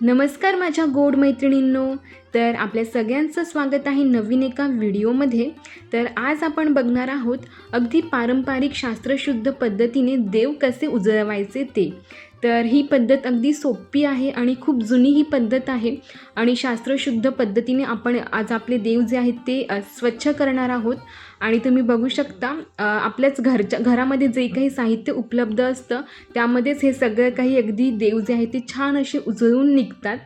नमस्कार माझ्या गोड मैत्रिणींनो. तर आपल्या सगळ्यांचं स्वागत आहे नवीन एका व्हिडिओमध्ये. तर आज आपण बघणार आहोत अगदी पारंपरिक शास्त्रशुद्ध पद्धतीने देव कसे उजळवायचे ते. तर ही पद्धत अगदी सोपी आहे आणि खूप जुनी ही पद्धत आहे आणि शास्त्रशुद्ध पद्धतीने आपण आज आपले देव जे आहेत ते स्वच्छ करणार आहोत. आणि तुम्ही बघू शकता आपल्याच घरच्या घरामध्ये जे काही साहित्य उपलब्ध असतं त्यामध्येच हे सगळं काही अगदी देव जे आहे ते छान असे उजळून निघतात.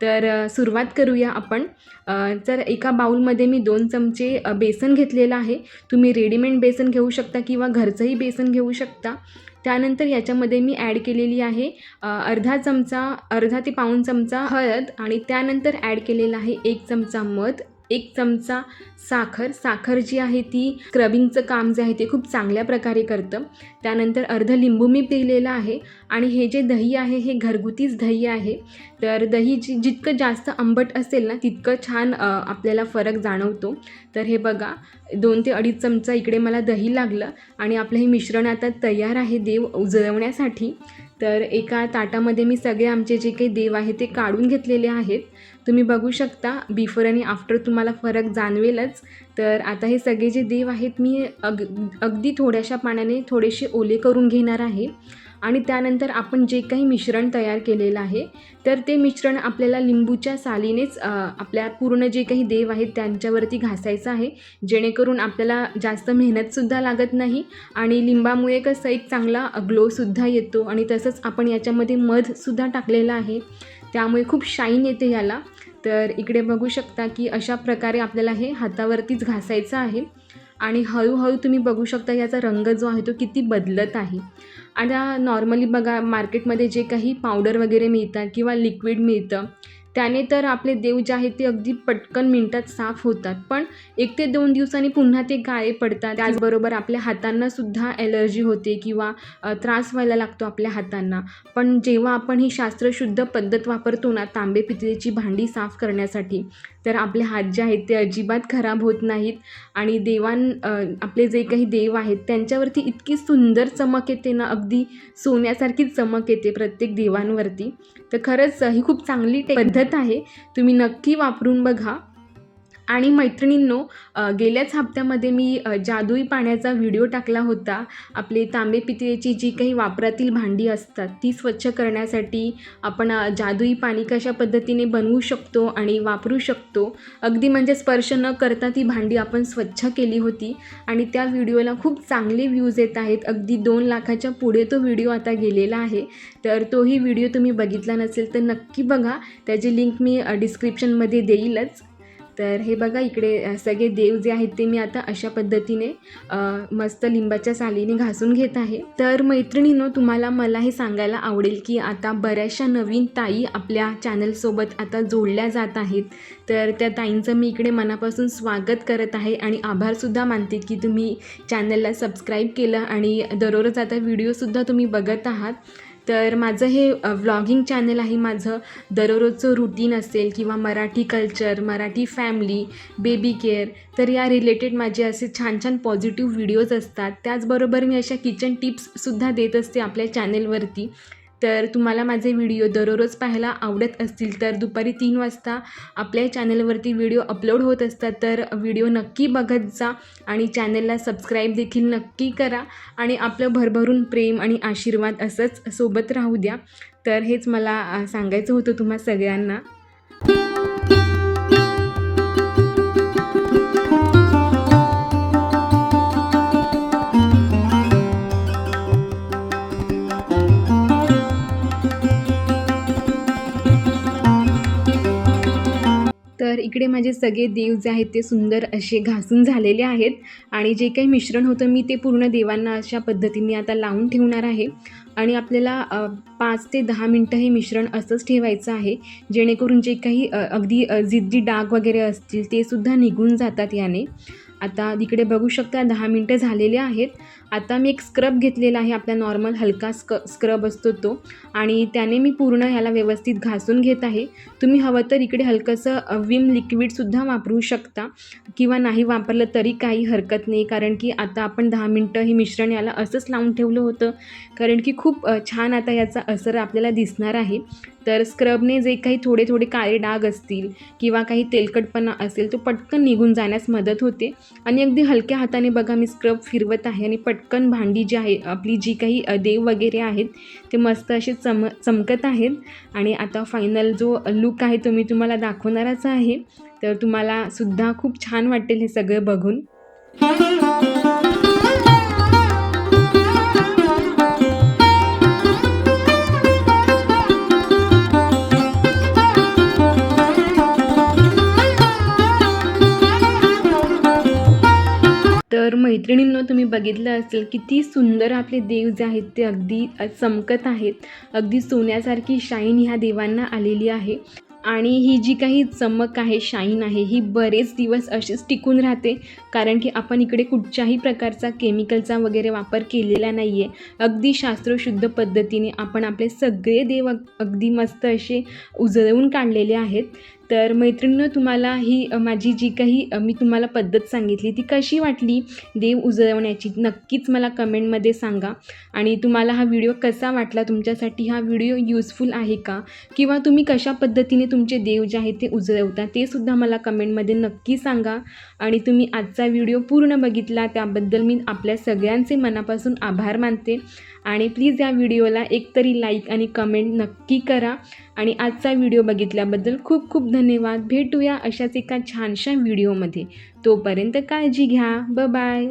तर सुरुवात करूया आपण. जर तर एका बाऊलमध्ये मी दोन चमचे बेसन घेतलेलं आहे तुम्ही रेडीमेड बेसन घेऊ शकता किंवा घरचंही बेसन घेऊ शकता. त्यानंतर याच्यामध्ये मी ॲड केलेली आहे अर्धा चमचा अर्धा ते पाऊण चमचा हळद आणि त्यानंतर ॲड केलेला आहे एक चमचा मध. एक चमचा साखर. साखर जी आहे ती स्क्रबिंगचं काम जे आहे ते खूप चांगल्या प्रकारे करतं. त्यानंतर अर्ध लिंबू मी पिलेलं आहे आणि हे जे दही आहे हे घरगुतीच दही आहे. तर दही जी जितकं जास्त आंबट असेल ना तितकं छान आपल्याला फरक जाणवतो. तर हे बघा दोन ते अडीच चमचा इकडे मला दही लागलं आणि आपलं हे मिश्रण आता तयार आहे देव उजळवण्यासाठी. तर एका ताटामध्ये मी सगळे आमचे जे काही देव आहे ते काढून घेतलेले आहेत. तुम्ही बघू शकता बिफोर आणि आफ्टर तुम्हाला फरक जाणवेलच. तर आता हे सगळे जे देव आहेत मी अग अगदी थोड्याशा पाण्याने थोडेसे ओले करून घेणार आहे. आणि त्यानंतर आपण जे काही मिश्रण तयार केलेलं आहे तर ते मिश्रण आपल्याला लिंबूच्या सालीनेच आपल्या पूर्ण जे काही देव आहेत त्यांच्यावरती घासायचं आहे. जेणेकरून आपल्याला जास्त मेहनतसुद्धा लागत नाही आणि लिंबामुळे कसं एक चांगला ग्लोसुद्धा येतो. आणि तसंच आपण याच्यामध्ये मधसुद्धा टाकलेलं आहे. त्यामुळे खूप शाईन येते याला. तर इकडे बघू शकता की अशा प्रकारे आपल्याला हे हातावरतीच घासायचं आहे. आणि हळूहळू तुम्ही बघू शकता याचा रंग जो आहे तो किती बदलत आहे. आता नॉर्मली बघा मार्केटमध्ये जे काही पावडर वगैरे मिळतात किंवा लिक्विड मिळतं त्याने तर आपले देव जे आहेत ते अगदी पटकन मिनटात साफ होतात. पण एक ते दोन दिवसांनी पुन्हा ते काळे पडतात. त्याचबरोबर आपल्या हातांना सुद्धा ॲलर्जी होते किंवा त्रास व्हायला लागतो आपल्या हातांना. पण जेव्हा आपण ही शास्त्रशुद्ध पद्धत वापरतो ना तांबे पितळेची भांडी साफ करण्यासाठी तर आपले हात जे आहेत ते अजिबात खराब होत नाहीत. आणि देवान आपले जे काही देव आहेत त्यांच्यावरती इतकी सुंदर चमक येते ना अगदी सोन्यासारखीच चमक येते प्रत्येक देवांवरती. तर खरंच ही खूप चांगली पद्धत आहे. तुम्ही नक्की वापरून बघा. आणि मैत्रिणींनो गेल्याच हप्त्यामध्ये मी जादुई पाण्याचा व्हिडिओ टाकला होता. आपले तांबे पितळेची जी काही वापरातील भांडी असतात ती स्वच्छ करण्यासाठी आपण जादुई पाणी कशा पद्धतीने बनवू शकतो आणि वापरू शकतो. अगदी म्हणजे स्पर्श न करता ती भांडी आपण स्वच्छ केली होती आणि त्या व्हिडिओला खूप चांगले व्ह्यूज येत आहेत. अगदी दोन लाखाच्या पुढे तो व्हिडिओ आता गेलेला आहे. तर तोही व्हिडिओ तुम्ही बघितला नसेल तर नक्की बघा. त्याची लिंक मी डिस्क्रिप्शनमध्ये देईलच. तर हे बघा इकडे सगळे देव जे आहेत ते मी आता अशा पद्धतीने मस्त लिंबाच्या सालीने घासून घेत आहे. तर मैत्रिणीनो तुम्हाला मला हे सांगायला आवडेल की आता बऱ्याचशा नवीन ताई आपल्या चॅनलसोबत आता जोडल्या जात आहेत. तर त्या ताईंचं मी इकडे मनापासून स्वागत करत आहे आणि आभारसुद्धा मानते की तुम्ही चॅनलला सबस्क्राईब केलं आणि दररोज आता व्हिडिओसुद्धा तुम्ही बघत आहात. तर माझं हे व्लॉगिंग चॅनल आहे माझं. दररोजचं रुटीन असेल किंवा Marathi culture Marathi family baby care तर या रिलेटेड माझे असे छान छान पॉझिटिव्ह व्हिडिओज असतात. त्याचबरोबर मी अशा किचन टिप्ससुद्धा देत असते आपल्या चॅनेलवरती तर तुम्हाला माझे व्हिडिओ दररोज पाहायला आवडत असतील तर दुपारी तीन वाजता आपल्या चॅनलवरती व्हिडिओ अपलोड होत असतात तर व्हिडिओ नक्की बघत जा आणि चॅनलला सबस्क्राईब देखील नक्की करा आणि आपलं भरभरून प्रेम आणि आशीर्वाद असंच सोबत राहू द्या. तर हेच मला सांगायचं होतं तुम्हा सगळ्यांना. इकडे माझे सगळे देव जे आहेत ते सुंदर असे घासून झालेले आहेत आणि जे काही मिश्रण होतं मी ते पूर्ण देवांना अशा पद्धतीने आता लावून ठेवणार आहे. आणि आपल्याला पाच ते दहा मिनटं हे मिश्रण असंच ठेवायचं आहे. जेणेकरून जे काही अगदी जिद्दी डाग वगैरे असतील ते सुद्धा निघून जातात याने. आता इकडे बघू शकता दहा मिनटं झालेले आहेत. आता मी एक स्क्रब घेतलेला आहे आपला नॉर्मल हलका स्क स्क्रब असतो तो. आणि त्याने मी पूर्ण ह्याला व्यवस्थित घासून घेत आहे. तुम्ही हवं तर इकडे हलकंसं विम लिक्विडसुद्धा वापरू शकता. किंवा नाही वापरलं तरी काही हरकत नाही. कारण की आता आपण दहा मिनटं हे मिश्रण याला असंच लावून ठेवलं होतं. कारण की खूप छान आता याचा असर आपल्याला दिसणार आहे. तर स्क्रबने जे काही थोडे थोडे काळे डाग असतील किंवा काही तेलकटपणा असेल तो पटकन निघून जाण्यास मदत होते. आणि अगदी हलक्या हाताने बघा मी स्क्रब फिरवत आहे आणि पटकन भांडी जी आहे आपली जी काही देव वगैरे आहेत ते मस्त असे चम चमकत आहेत. आणि आता फायनल जो लुक आहे तो मी तुम्हाला दाखवणारच आहे. तर तुम्हाला सुद्धा खूप छान वाटेल हे सगळं बघून. मैत्रिणींनो तुम्ही बघितलं असेल किती सुंदर आपले देव जे आहेत ते अगदी चमकत आहेत. अगदी सोन्यासारखी शाईन ह्या देवांना आलेली आहे. आणि ही जी काही चमक आहे शाईन आहे ही बरेच दिवस अशीच टिकून राहते. कारण की आपण इकडे कुठच्याही प्रकारचा केमिकलचा वगैरे वापर केलेला नाही आहे अगदी शास्त्रशुद्ध पद्धतीने आपण आपले सगळे देव अगदी मस्त असे उजळवून काढलेले आहेत. तर मैत्रिणीनं तुम्हाला ही माझी जी काही मी तुम्हाला पद्धत सांगितली ती कशी वाटली? देव उजळवण्याची नक्कीच मला कमेंटमध्ये सांगा. आणि तुम्हाला हा व्हिडिओ कसा वाटला? तुमच्यासाठी हा व्हिडिओ यूजफुल आहे का? किंवा तुम्ही कशा पद्धतीने तुमचे देव जे आहेत ते उजळवता ते सुद्धा मला कमेंटमध्ये नक्की सांगा. आणि तुम्ही आजचा व्हिडिओ पूर्ण बघितला त्याबद्दल मी आपल्या सगळ्यांचे मनापासून आभार मानते. आणि प्लीज या व्हिडिओला एकतरी लाईक आणि कमेंट नक्की करा. आणि आजचा व्हिडिओ बघितल्याबद्दल खूप खूप धन्यवाद. भेटूया अशाच एका छानशा व्हिडिओमध्ये. तोपर्यंत काळजी घ्या. ब बाय